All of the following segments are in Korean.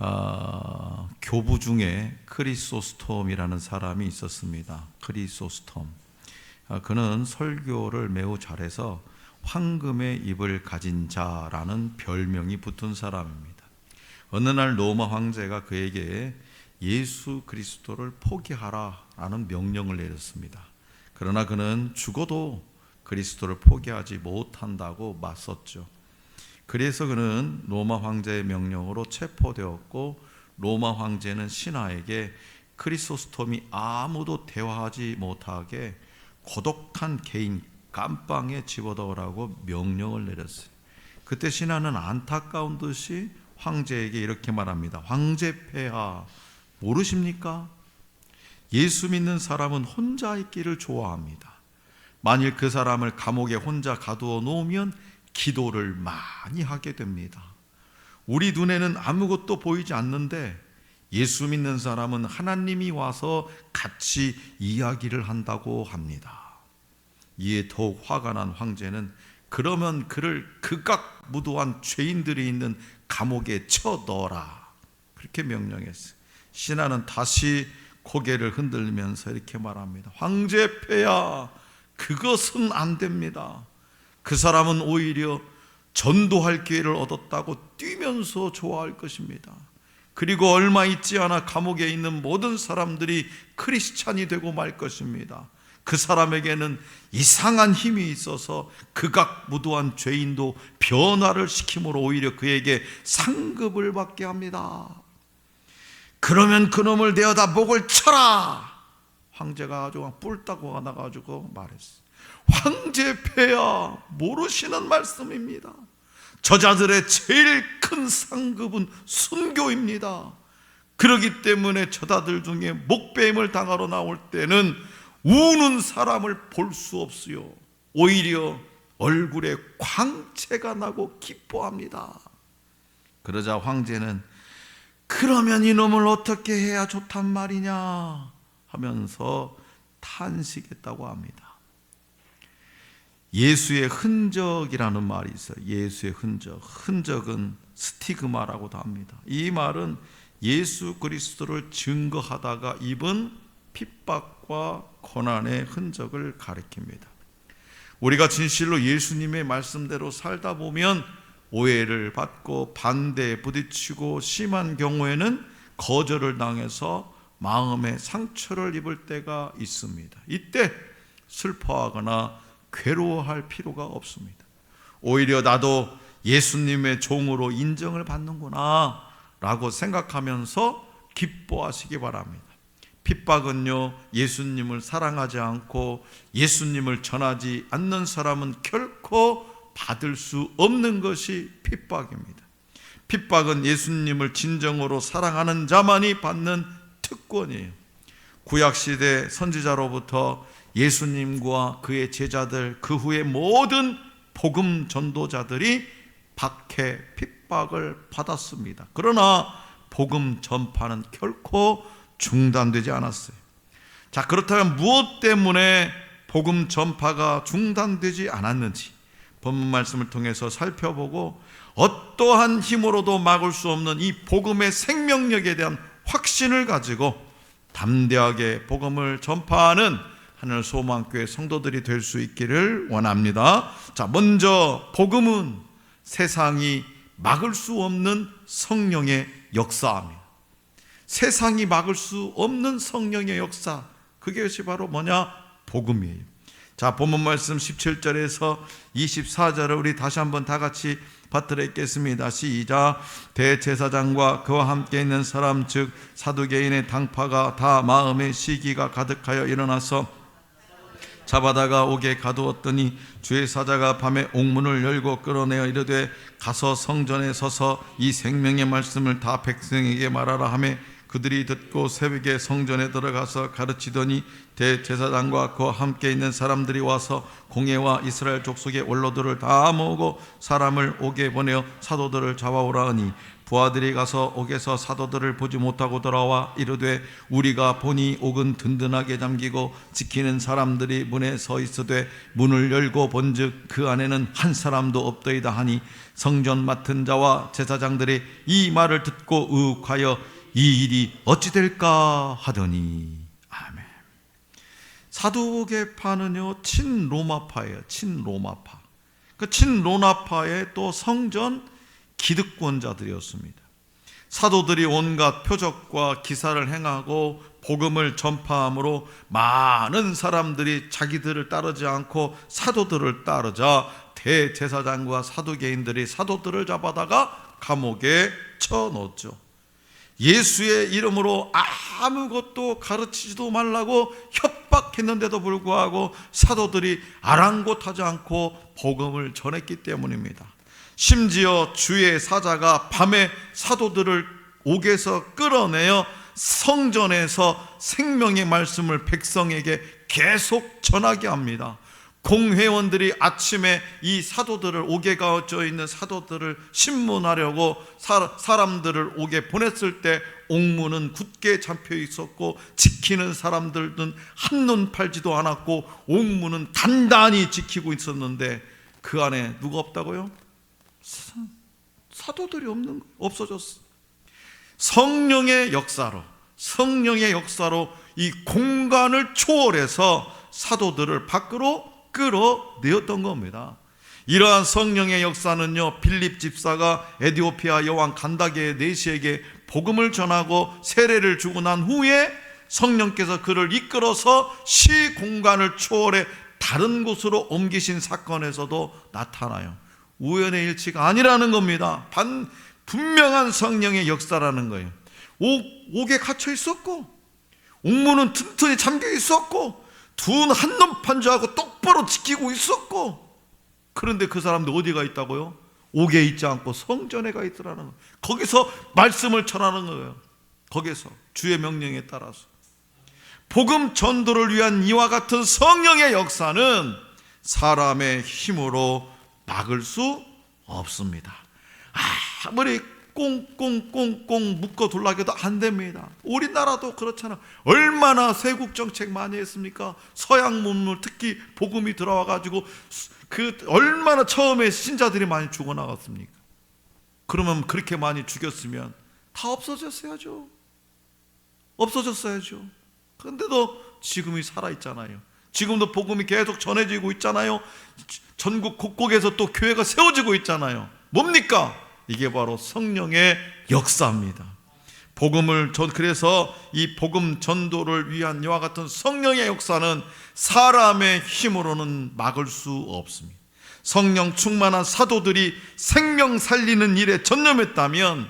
아, 교부 중에 크리소스톰이라는 사람이 있었습니다. 크리소스톰. 아, 그는 설교를 매우 잘해서 황금의 입을 가진 자라는 별명이 붙은 사람입니다. 어느 날 로마 황제가 그에게 예수 그리스도를 포기하라라는 명령을 내렸습니다. 그러나 그는 죽어도 그리스도를 포기하지 못한다고 맞섰죠. 그래서 그는 로마 황제의 명령으로 체포되었고 로마 황제는 신하에게 크리소스톰이 아무도 대화하지 못하게 고독한 개인 감방에 집어넣으라고 명령을 내렸어요. 그때 신하는 안타까운 듯이 황제에게 이렇게 말합니다. 황제 폐하 모르십니까? 예수 믿는 사람은 혼자 있기를 좋아합니다. 만일 그 사람을 감옥에 혼자 가두어 놓으면 기도를 많이 하게 됩니다. 우리 눈에는 아무것도 보이지 않는데 예수 믿는 사람은 하나님이 와서 같이 이야기를 한다고 합니다. 이에 더욱 화가 난 황제는 그러면 그를 극악 무도한 죄인들이 있는 감옥에 쳐 넣어라. 그렇게 명령했어요. 신하는 다시 고개를 흔들면서 이렇게 말합니다. 황제 폐야, 그것은 안 됩니다. 그 사람은 오히려 전도할 기회를 얻었다고 뛰면서 좋아할 것입니다. 그리고 얼마 있지 않아 감옥에 있는 모든 사람들이 크리스찬이 되고 말 것입니다. 그 사람에게는 이상한 힘이 있어서 극악무도한 죄인도 변화를 시킴으로 오히려 그에게 상급을 받게 합니다. 그러면 그놈을 내어다 목을 쳐라. 황제가 아주 뿔따고 나가지고 말했어. 황제 폐야 모르시는 말씀입니다. 저자들의 제일 큰 상급은 순교입니다. 그러기 때문에 저자들 중에 목배임을 당하러 나올 때는 우는 사람을 볼 수 없어요. 오히려 얼굴에 광채가 나고 기뻐합니다. 그러자 황제는 그러면 이놈을 어떻게 해야 좋단 말이냐 하면서 탄식했다고 합니다. 예수의 흔적이라는 말이 있어요. 예수의 흔적. 흔적은 스티그마라고도 합니다. 이 말은 예수 그리스도를 증거하다가 입은 핍박과 고난의 흔적을 가리킵니다. 우리가 진실로 예수님의 말씀대로 살다 보면 오해를 받고 반대에 부딪히고 심한 경우에는 거절을 당해서 마음의 상처를 입을 때가 있습니다. 이때 슬퍼하거나 괴로워할 필요가 없습니다. 오히려 나도 예수님의 종으로 인정을 받는구나 라고 생각하면서 기뻐하시기 바랍니다. 핍박은요, 예수님을 사랑하지 않고 예수님을 전하지 않는 사람은 결코 받을 수 없는 것이 핍박입니다. 핍박은 예수님을 진정으로 사랑하는 자만이 받는 특권이에요. 구약시대 선지자로부터 예수님과 그의 제자들, 그 후에 모든 복음 전도자들이 박해, 핍박을 받았습니다. 그러나 복음 전파는 결코 중단되지 않았어요. 자, 그렇다면 무엇 때문에 복음 전파가 중단되지 않았는지 본문 말씀을 통해서 살펴보고 어떠한 힘으로도 막을 수 없는 이 복음의 생명력에 대한 확신을 가지고 담대하게 복음을 전파하는 하늘 소망교회 성도들이 될 수 있기를 원합니다. 자, 먼저 복음은 세상이 막을 수 없는 성령의 역사입니다. 세상이 막을 수 없는 성령의 역사. 그것이 바로 뭐냐? 복음이에요. 자, 본문 말씀 17절에서 24절을 우리 다시 한번 다 같이 받들어 읽겠습니다. 시작. 대제사장과 그와 함께 있는 사람 즉 사두개인의 당파가 다 마음의 시기가 가득하여 일어나서 잡아다가 옥에 가두었더니 주의 사자가 밤에 옥문을 열고 끌어내어 이르되 가서 성전에 서서 이 생명의 말씀을 다 백성에게 말하라 하매 그들이 듣고 새벽에 성전에 들어가서 가르치더니 대제사장과 그와 함께 있는 사람들이 와서 공예와 이스라엘 족속의 원로들을 다 모으고 사람을 옥에 보내어 사도들을 잡아오라 하니 부하들이 가서 옥에서 사도들을 보지 못하고 돌아와 이르되 우리가 보니 옥은 든든하게 잠기고 지키는 사람들이 문에 서 있으되 문을 열고 본즉 그 안에는 한 사람도 없더이다 하니 성전 맡은 자와 제사장들이 이 말을 듣고 의혹하여 이 일이 어찌 될까 하더니 아멘. 사도계파는요 친로마파예요. 친로마파. 그 친로마파의 또 성전 기득권자들이었습니다. 사도들이 온갖 표적과 기사를 행하고 복음을 전파함으로 많은 사람들이 자기들을 따르지 않고 사도들을 따르자 대제사장과 사도개인들이 사도들을 잡아다가 감옥에 쳐넣었죠. 예수의 이름으로 아무것도 가르치지도 말라고 협박했는데도 불구하고 사도들이 아랑곳하지 않고 복음을 전했기 때문입니다. 심지어 주의 사자가 밤에 사도들을 옥에서 끌어내어 성전에서 생명의 말씀을 백성에게 계속 전하게 합니다. 공회원들이 아침에 이 사도들을 옥에 가져 있는 사도들을 신문하려고 사, 사람들을 옥에 보냈을 때 옥문은 굳게 잡혀 있었고 지키는 사람들은 한눈 팔지도 않았고 옥문은 단단히 지키고 있었는데 그 안에 누가 없다고요? 사도들이 없는 없어졌어. 성령의 역사로 성령의 역사로 이 공간을 초월해서 사도들을 밖으로 끌어내었던 겁니다. 이러한 성령의 역사는요 빌립 집사가 에디오피아 여왕 간다게 네시에게 복음을 전하고 세례를 주고 난 후에 성령께서 그를 이끌어서 시 공간을 초월해 다른 곳으로 옮기신 사건에서도 나타나요. 우연의 일치가 아니라는 겁니다. 반, 분명한 성령의 역사라는 거예요. 옥, 옥에 갇혀 있었고, 옥문은 튼튼히 잠겨 있었고, 둔 한눈 판주하고 똑바로 지키고 있었고, 그런데 그 사람들 어디가 있다고요? 옥에 있지 않고 성전에 가 있더라는 거예요. 거기서 말씀을 전하는 거예요. 거기서 주의 명령에 따라서. 복음 전도를 위한 이와 같은 성령의 역사는 사람의 힘으로 막을 수 없습니다. 아무리 꽁꽁꽁꽁 묶어 둘라해도 안 됩니다. 우리나라도 그렇잖아. 얼마나 세국 정책 많이 했습니까? 서양 문물 특히 복음이 들어와 가지고 그 얼마나 처음에 신자들이 많이 죽어 나갔습니까? 그러면 그렇게 많이 죽였으면 다 없어졌어야죠. 없어졌어야죠. 그런데도 지금이 살아 있잖아요. 지금도 복음이 계속 전해지고 있잖아요. 전국 곳곳에서 또 교회가 세워지고 있잖아요. 뭡니까? 이게 바로 성령의 역사입니다. 복음을 전 그래서 이 복음 전도를 위한 이와 같은 성령의 역사는 사람의 힘으로는 막을 수 없습니다. 성령 충만한 사도들이 생명 살리는 일에 전념했다면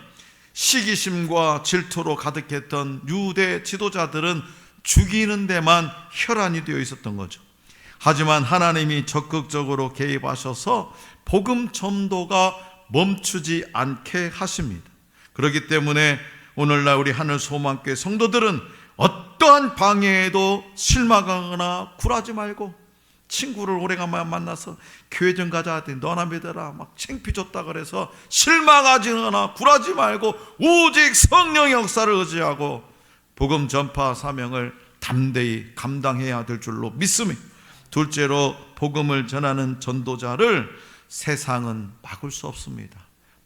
시기심과 질투로 가득했던 유대 지도자들은 죽이는 데만 혈안이 되어 있었던 거죠. 하지만 하나님이 적극적으로 개입하셔서 복음 전도가 멈추지 않게 하십니다. 그렇기 때문에 오늘날 우리 하늘 소망교회 성도들은 어떠한 방해에도 실망하거나 굴하지 말고 친구를 오래간만에 만나서 교회 좀 가자 하더니 너나 믿어라 막 챙피 줬다 그래서 실망하지거나 굴하지 말고 오직 성령의 역사를 의지하고 복음 전파 사명을 담대히 감당해야 될 줄로 믿습니다. 둘째로 복음을 전하는 전도자를 세상은 막을 수 없습니다.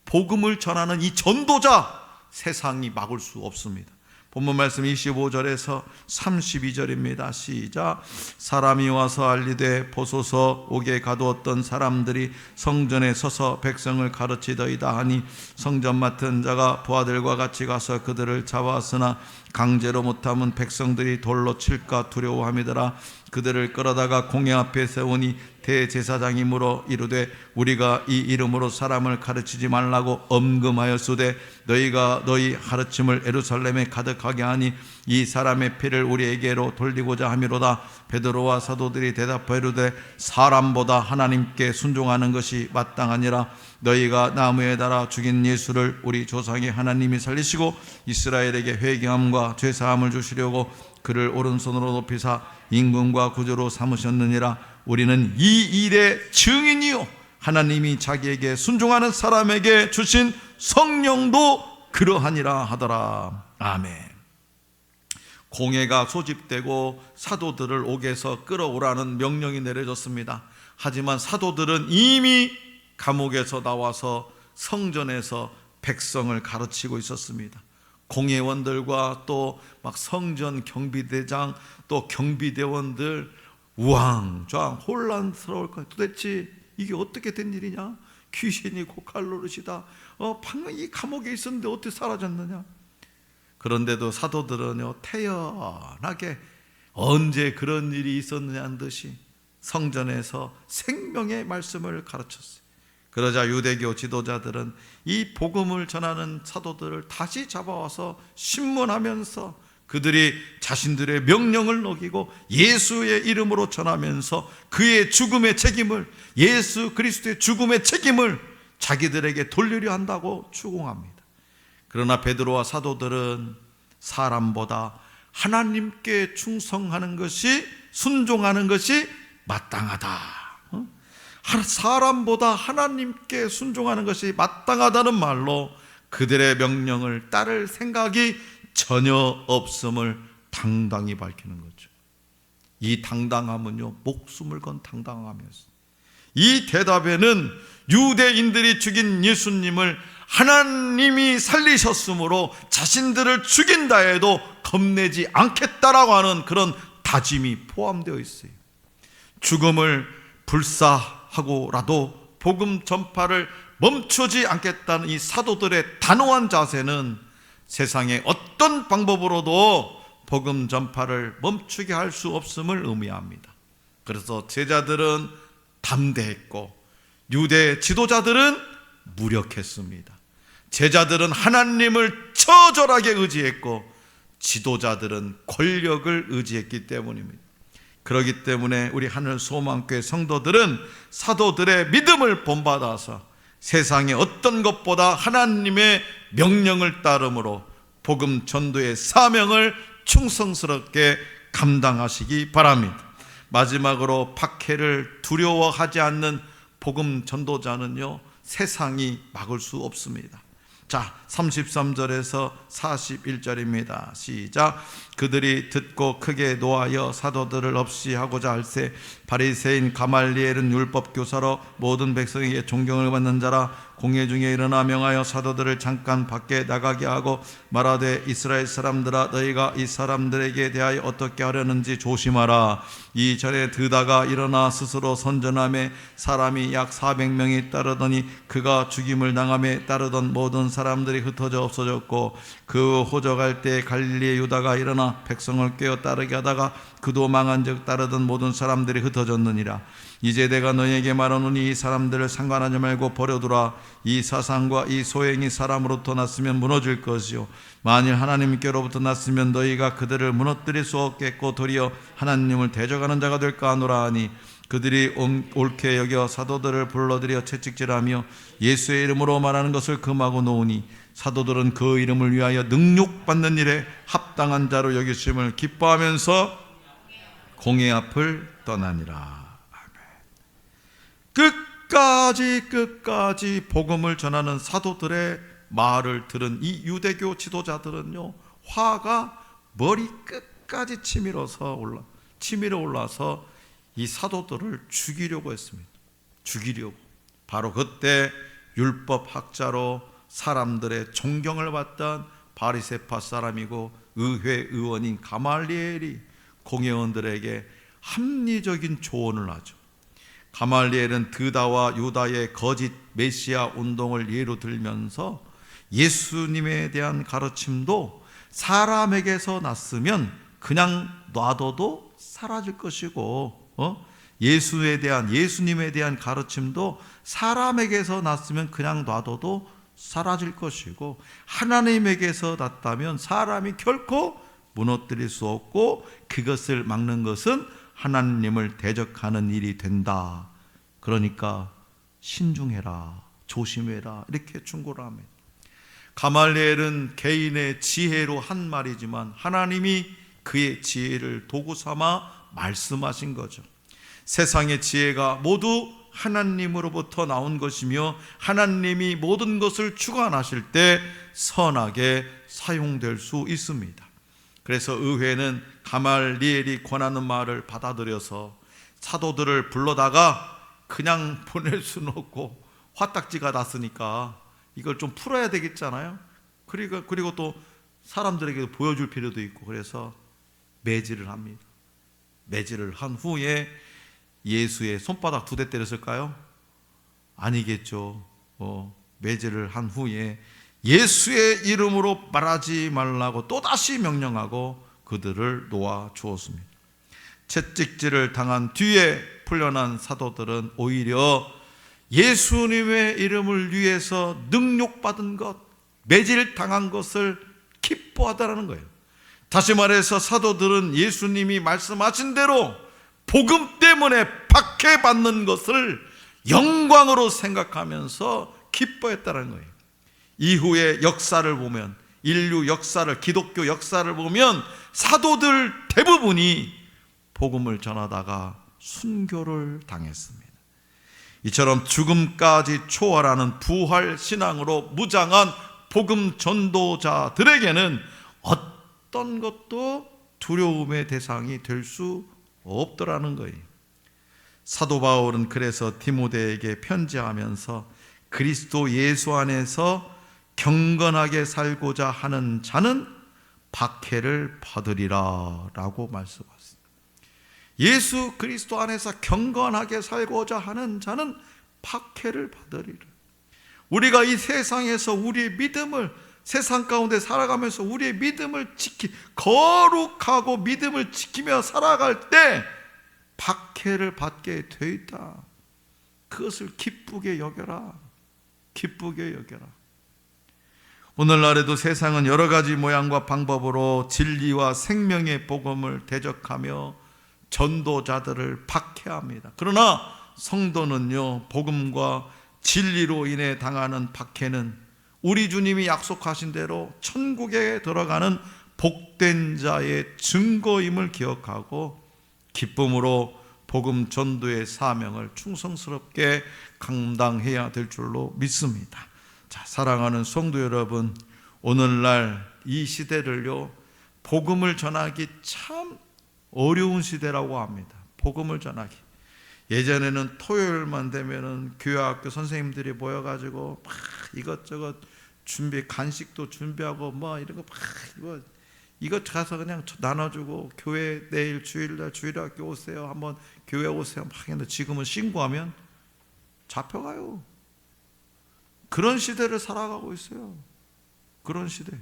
복음을 전하는 이 전도자 세상이 막을 수 없습니다. 본문 말씀 25절에서 32절입니다. 시작. 사람이 와서 알리되 보소서 옥에 가두었던 사람들이 성전에 서서 백성을 가르치더이다 하니 성전 맡은 자가 부하들과 같이 가서 그들을 잡았으나 강제로 못하면 백성들이 돌로 칠까 두려워함이더라. 그들을 끌어다가 공회 앞에 세우니 대제사장이 물어 이르되 우리가 이 이름으로 사람을 가르치지 말라고 엄금하였으되 너희가 너희 가르침을 에루살렘에 가득하게 하니 이 사람의 피를 우리에게로 돌리고자 함이로다. 베드로와 사도들이 대답하이르되 사람보다 하나님께 순종하는 것이 마땅하니라. 너희가 나무에 달아 죽인 예수를 우리 조상의 하나님이 살리시고 이스라엘에게 회개함과 죄 사함을 주시려고 그를 오른손으로 높이사 임금과 구주로 삼으셨느니라 우리는 이 일의 증인이요. 하나님이 자기에게 순종하는 사람에게 주신 성령도 그러하니라 하더라. 아멘. 공회가 소집되고 사도들을 옥에서 끌어오라는 명령이 내려졌습니다. 하지만 사도들은 이미 감옥에서 나와서 성전에서 백성을 가르치고 있었습니다. 공회원들과 또 막 성전 경비대장 또 경비대원들 우왕좌왕 혼란스러울 거예요. 도대체 이게 어떻게 된 일이냐? 귀신이 고칼 노릇이다. 어, 방금 이 감옥에 있었는데 어떻게 사라졌느냐? 그런데도 사도들은요 태연하게 언제 그런 일이 있었느냐는 듯이 성전에서 생명의 말씀을 가르쳤어요. 그러자 유대교 지도자들은 이 복음을 전하는 사도들을 다시 잡아와서 신문하면서 그들이 자신들의 명령을 어기고 예수의 이름으로 전하면서 그의 죽음의 책임을 예수 그리스도의 죽음의 책임을 자기들에게 돌리려 한다고 추궁합니다. 그러나 베드로와 사도들은 사람보다 하나님께 충성하는 것이 순종하는 것이 마땅하다. 어? 사람보다 하나님께 순종하는 것이 마땅하다는 말로 그들의 명령을 따를 생각이 전혀 없음을 당당히 밝히는 거죠. 이 당당함은요, 목숨을 건 당당함이었어요. 이 대답에는 유대인들이 죽인 예수님을 하나님이 살리셨으므로 자신들을 죽인다 해도 겁내지 않겠다라고 하는 그런 다짐이 포함되어 있어요. 죽음을 불사하고라도 복음 전파를 멈추지 않겠다는 이 사도들의 단호한 자세는 세상의 어떤 방법으로도 복음 전파를 멈추게 할 수 없음을 의미합니다. 그래서 제자들은 담대했고 유대 지도자들은 무력했습니다. 제자들은 하나님을 처절하게 의지했고 지도자들은 권력을 의지했기 때문입니다. 그러기 때문에 우리 하늘 소망교회 성도들은 사도들의 믿음을 본받아서 세상의 어떤 것보다 하나님의 명령을 따름으로 복음 전도의 사명을 충성스럽게 감당하시기 바랍니다. 마지막으로 박해를 두려워하지 않는 복음 전도자는요, 세상이 막을 수 없습니다. 자, 33절에서 41절입니다. 시작. 그들이 듣고 크게 노하여 사도들을 없이 하고자 할세 바리새인 가말리엘은 율법 교사로 모든 백성에게 존경을 받는 자라 공회 중에 일어나 명하여 사도들을 잠깐 밖에 나가게 하고 말하되 이스라엘 사람들아 너희가 이 사람들에게 대하여 어떻게 하려는지 조심하라. 이 전에 드다가 일어나 스스로 선전함에 사람이 약 400명이 따르더니 그가 죽임을 당함에 따르던 모든 사람들이 흩어져 없어졌고 그 호적할 때 갈릴리 유다가 일어나 백성을 깨어 따르게 하다가 그도 망한즉 따르던 모든 사람들이 흩어졌 느니라. 이제 내가 너희에게 말하노니 이 사람들을 상관하지 말고 버려두라. 이 사상과 이 소행이 사람으로부터 났으면 무너질 것이요. 만일 하나님께로부터 났으면 너희가 그들을 무너뜨릴 수 없겠고 도리어 하나님을 대적하는 자가 될까 하노라 하니 그들이 옳게 여겨 사도들을 불러들여 채찍질하며 예수의 이름으로 말하는 것을 금하고 놓으니 사도들은 그 이름을 위하여 능욕받는 일에 합당한 자로 여기심을 기뻐하면서 공의 앞을 떠나니라. 끝까지 끝까지 복음을 전하는 사도들의 말을 들은 이 유대교 지도자들은요 화가 머리 끝까지 치밀어서 올라 치밀어 올라서 이 사도들을 죽이려고 했습니다. 죽이려고 바로 그때 율법 학자로 사람들의 존경을 받던 바리세파 사람이고 의회 의원인 가말리엘이 공회원들에게 합리적인 조언을 하죠. 가말리엘은 드다와 유다의 거짓 메시아 운동을 예로 들면서 예수님에 대한 가르침도 사람에게서 났으면 그냥 놔둬도 사라질 것이고 어? 예수에 대한 예수님에 대한 가르침도 사람에게서 났으면 그냥 놔둬도 사라질 것이고 하나님에게서 났다면 사람이 결코 무너뜨릴 수 없고 그것을 막는 것은 하나님을 대적하는 일이 된다. 그러니까 신중해라, 조심해라 이렇게 충고를 합니다. 가말리엘은 개인의 지혜로 한 말이지만 하나님이 그의 지혜를 도구 삼아 말씀하신 거죠. 세상의 지혜가 모두 하나님으로부터 나온 것이며 하나님이 모든 것을 주관하실 때 선하게 사용될 수 있습니다. 그래서 의회는 가말리엘이 권하는 말을 받아들여서 사도들을 불러다가 그냥 보낼 수는 없고 화딱지가 났으니까 이걸 좀 풀어야 되겠잖아요. 그리고 그리고 또 사람들에게 보여줄 필요도 있고 그래서 매질을 합니다. 매질을 한 후에 예수의 손바닥 두 대 때렸을까요? 아니겠죠. 어, 매질을 한 후에 예수의 이름으로 말하지 말라고 또다시 명령하고 그들을 놓아 주었습니다. 채찍질을 당한 뒤에 풀려난 사도들은 오히려 예수님의 이름을 위해서 능욕받은 것, 매질 당한 것을 기뻐하다라는 거예요. 다시 말해서 사도들은 예수님이 말씀하신 대로 복음 때문에 박해받는 것을 영광으로 생각하면서 기뻐했다는 거예요. 이후의 역사를 보면 인류 역사를 기독교 역사를 보면 사도들 대부분이 복음을 전하다가 순교를 당했습니다. 이처럼 죽음까지 초월하는 부활 신앙으로 무장한 복음 전도자들에게는 어떤 것도 두려움의 대상이 될 수 없더라는 거예요. 사도 바울은 그래서 디모데에게 편지하면서 그리스도 예수 안에서 경건하게 살고자 하는 자는 박해를 받으리라 라고 말씀하셨습니다. 예수 그리스도 안에서 경건하게 살고자 하는 자는 박해를 받으리라. 우리가 이 세상에서 우리의 믿음을 세상 가운데 살아가면서 우리의 믿음을 지키 거룩하고 믿음을 지키며 살아갈 때 박해를 받게 돼 있다. 그것을 기쁘게 여겨라. 기쁘게 여겨라. 오늘날에도 세상은 여러 가지 모양과 방법으로 진리와 생명의 복음을 대적하며 전도자들을 박해합니다. 그러나 성도는요, 복음과 진리로 인해 당하는 박해는 우리 주님이 약속하신 대로 천국에 들어가는 복된 자의 증거임을 기억하고 기쁨으로 복음 전도의 사명을 충성스럽게 감당해야 될 줄로 믿습니다. 자, 사랑하는 성도 여러분, 오늘날 이 시대를요, 복음을 전하기 참 어려운 시대라고 합니다. 복음을 전하기. 예전에는 토요일만 되면은 교회 학교 선생님들이 모여가지고 막 이것저것 준비 간식도 준비하고 뭐 이런 거 막 이거 이것 가서 그냥 나눠주고 교회 내일 주일날 주일 학교 오세요 한번 교회 오세요 막 했는데 지금은 신고하면 잡혀가요. 그런 시대를 살아가고 있어요. 그런 시대.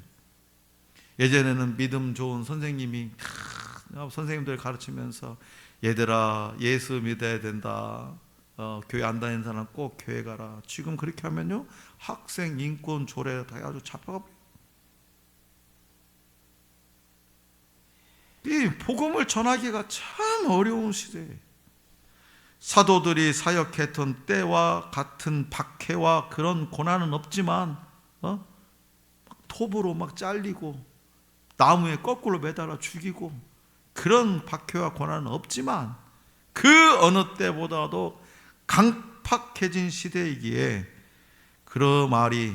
예전에는 믿음 좋은 선생님이 선생님들 가르치면서 얘들아 예수 믿어야 된다. 어, 교회 안 다니는 사람 꼭 교회 가라. 지금 그렇게 하면요 학생 인권 조례 다 아주 잡혀가. 이 복음을 전하기가 참 어려운 시대. 사도들이 사역했던 때와 같은 박해와 그런 고난은 없지만 어? 톱으로 막 잘리고 나무에 거꾸로 매달아 죽이고 그런 박해와 고난은 없지만 그 어느 때보다도 강팍해진 시대이기에 그 말이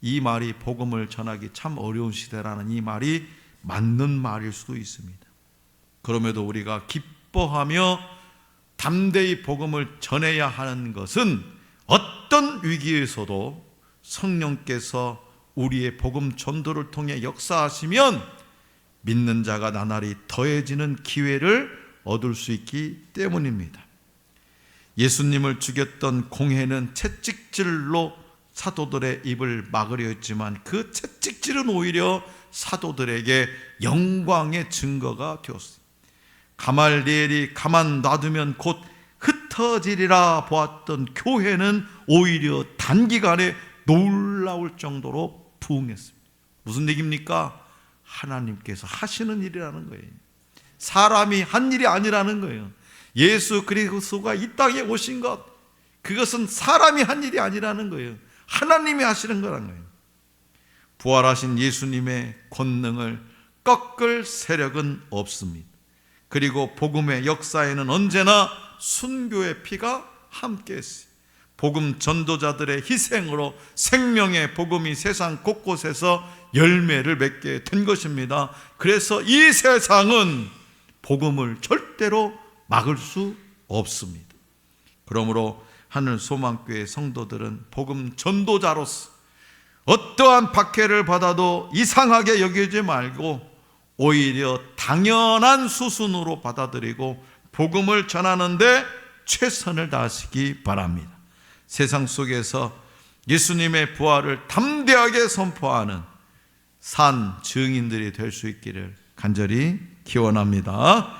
이 말이 복음을 전하기 참 어려운 시대라는 이 말이 맞는 말일 수도 있습니다. 그럼에도 우리가 기뻐하며 담대히 복음을 전해야 하는 것은 어떤 위기에서도 성령께서 우리의 복음 전도를 통해 역사하시면 믿는 자가 나날이 더해지는 기회를 얻을 수 있기 때문입니다. 예수님을 죽였던 공회는 채찍질로 사도들의 입을 막으려 했지만 그 채찍질은 오히려 사도들에게 영광의 증거가 되었습니다. 가말리엘이 가만 놔두면 곧 흩어지리라 보았던 교회는 오히려 단기간에 놀라울 정도로 부흥했습니다. 무슨 얘기입니까? 하나님께서 하시는 일이라는 거예요. 사람이 한 일이 아니라는 거예요. 예수 그리스도가 이 땅에 오신 것 그것은 사람이 한 일이 아니라는 거예요. 하나님이 하시는 거라는 거예요. 부활하신 예수님의 권능을 꺾을 세력은 없습니다. 그리고 복음의 역사에는 언제나 순교의 피가 함께 했어요. 복음 전도자들의 희생으로 생명의 복음이 세상 곳곳에서 열매를 맺게 된 것입니다. 그래서 이 세상은 복음을 절대로 막을 수 없습니다. 그러므로 하늘 소망교회 성도들은 복음 전도자로서 어떠한 박해를 받아도 이상하게 여기지 말고 오히려 당연한 수순으로 받아들이고 복음을 전하는데 최선을 다하시기 바랍니다. 세상 속에서 예수님의 부활을 담대하게 선포하는 산 증인들이 될 수 있기를 간절히 기원합니다.